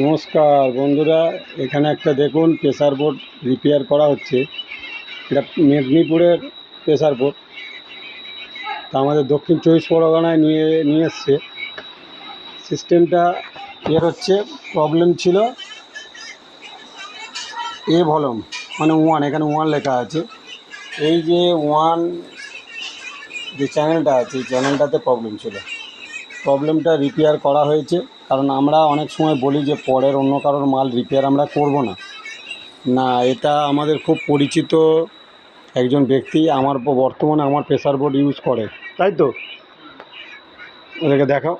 নমস্কার বন্ধুরা, এখানে একটা দেখুন, প্রেসার বোর্ড রিপেয়ার করা হচ্ছে। এটা মেদিনীপুরের প্রেসার বোর্ড। তা আমাদের দক্ষিণ চব্বিশ পরগনায় নিয়ে নিয়ে এসছে। সিস্টেমটা এর হচ্ছে প্রবলেম ছিল এ ভলম মানে ওয়ান এখানে ওয়ান লেখা আছে। এই যে ওয়ান যে চ্যানেলটা আছে চ্যানেলটাতে প্রবলেম ছিল। প্রবলেমটা রিপেয়ার করা হয়েছে। কারণ আমরা অনেক সময় বলি যে পরের অন্য কারোর মাল রিপেয়ার আমরা করব না। না এটা আমাদের খুব পরিচিত একজন ব্যক্তি আমার বর্তমানে আমার প্রেসার বোর্ড ইউজ করে। তাই তো? ওদেরকে দেখাও।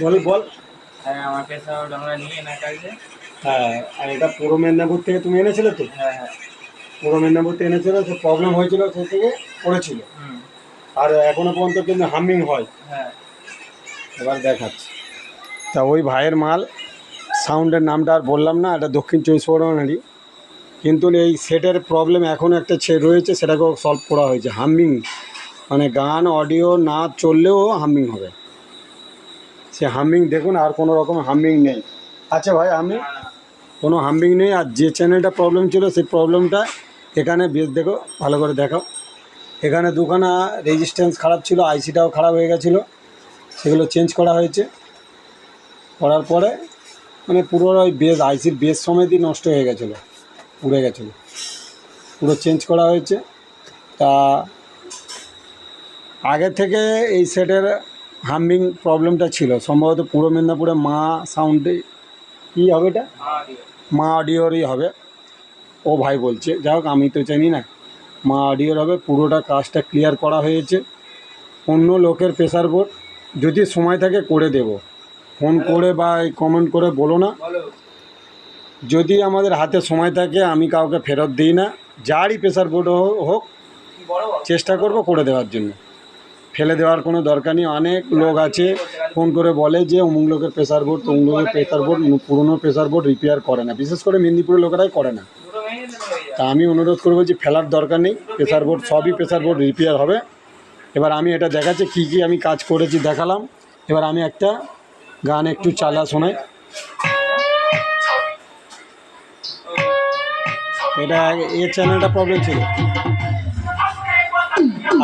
বল বল। হ্যাঁ আমার নিয়ে কাজে হ্যাঁ আর এটা পূর্ব মেদিনীপুর থেকে তুমি এনেছিলে তো? হ্যাঁ হ্যাঁ। পূর্ব মেদিনীপুর থেকে এনেছিলে সে প্রবলেম হয়েছিল সে থেকে পড়েছিল। হুম। আর এখনও পর্যন্ত কিন্তু হামিং হয়। হ্যাঁ। এবার দেখাচ্ছি। তা ওই ভাইয়ের মাল সাউন্ডের নামটা আর বললাম না এটা দক্ষিণ চব্বিশ পরগনারই। কিন্তু এই সেটের প্রবলেম এখনও একটা ছে রয়েছে সেটাকেও সলভ করা হয়েছে। হামিং মানে গান অডিও না চললেও হামিং হবে। সে হামিং দেখুন আর কোনো রকম হামিং নেই। আচ্ছা ভাই আমি। কোনো হামিং নেই আর যে চ্যানেলটা প্রবলেম ছিল সেই প্রবলেমটা এখানে বেশ দেখো ভালো করে দেখাও। এখানে দুখানা রেজিস্ট্যান্স খারাপ ছিল আইসিটাও খারাপ হয়ে গেছিল। সেগুলো চেঞ্জ করা হয়েছে। করার পরে মানে পুরো ওই বেস আইসির বেস সমেতই নষ্ট হয়ে গেছিল উড়ে গেছিল। পুরো চেঞ্জ করা হয়েছে। তা আগে থেকে এই সেটের হামিং প্রবলেমটা ছিল। সম্ভবত পূর্ব মেদিনীপুরে মা সাউন্ডে কী হবে এটা? মা অডিওরই হবে। ও ভাই বলছে যাই হোক আমি তো জানি না। মা অডিওর হবে, পুরোটা কাজটা ক্লিয়ার করা হয়েছে। অন্য লোকের প্রেশার বোর্ড যদি সময় থাকে করে দেব। ফোন করে বা কমেন্ট করে বলো না। যদি আমাদের হাতে সময় থাকে, আমি কাউকে ফেরত দিই না। যারই প্রেশার বোর্ড হোক? চেষ্টা করব করে দেওয়ার জন্য। ফেলে দেওয়ার কোনো দরকার নেই। অনেক লোক আছে ফোন করে বলে যে, অমুক লোকের প্রেসার বোর্ড তমুক লোকের প্রেসার বোর্ড পুরনো প্রেশার বোর্ড রিপেয়ার করে না। বিশেষ করে মেদিনীপুরের লোকেরাই করে না। তা আমি অনুরোধ করব যে ফেলার দরকার নেই প্রেসার বোর্ড সবই প্রেসার বোর্ড রিপেয়ার হবে। এবার আমি এটা দেখাচ্ছি, কী কী আমি কাজ করেছি দেখালাম। এবার আমি একটা গান একটু চালা শোনাই। এটা এ চ্যানেলটা প্রবলেম ছিল।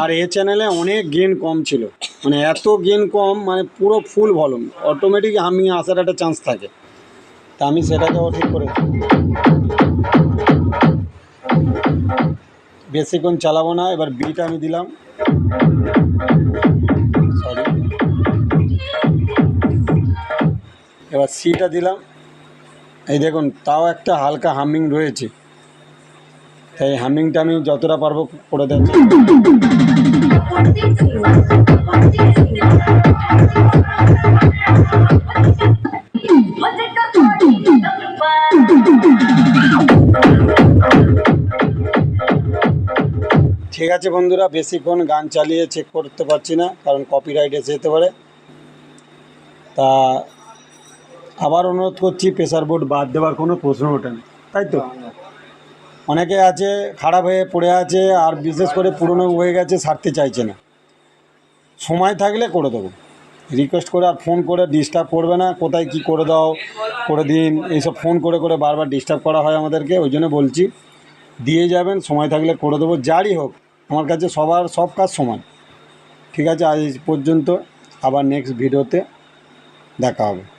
আর এ চ্যানেলে অনেক গেন কম ছিল। মানে এত গেন কম মানে পুরো ফুল ভলুম অটোমেটিক আমি আসার একটা চান্স থাকে। তা আমি সেটাকেও ঠিক করে বেশিক্ষণ চালাবো না, এবার বিট আমি দিলাম। সরি এবার সিটা দিলাম। এই দেখুন, তাও একটা হালকা হামিং রয়েছে। তাই হামিংটা আমি যতটা পারব করে দেবো। ঠিক আছে বন্ধুরা বেশিক্ষণ গান চালিয়ে চেক করতে পারছি না, কারণ কপিরাইট এসে যেতে পারে। তা আবার অনুরোধ করছি প্রেসার বোর্ড বাদ দেওয়ার কোনো প্রশ্ন ওঠে না, তাই তো? অনেকে আছে, খারাপ হয়ে পড়ে আছে, আর বিশেষ করে পুরনো হয়ে গেছে, সারতে চাইছে না। সময় থাকলে করে দেবো। রিকোয়েস্ট করে আর ফোন করে ডিস্টার্ব করবে না, কোথায় কি করে দাও, করে দিন, এইসব ফোন করে করে বারবার ডিস্টার্ব করা হয় আমাদেরকে, ওই জন্য বলছি, দিয়ে যাবেন, সময় থাকলে করে দেবো, যারই হোক। আমার কাছে সবার, সব কাজ সমান। ঠিক আছে, আজ পর্যন্ত। আবার নেক্সট ভিডিওতে দেখা হবে।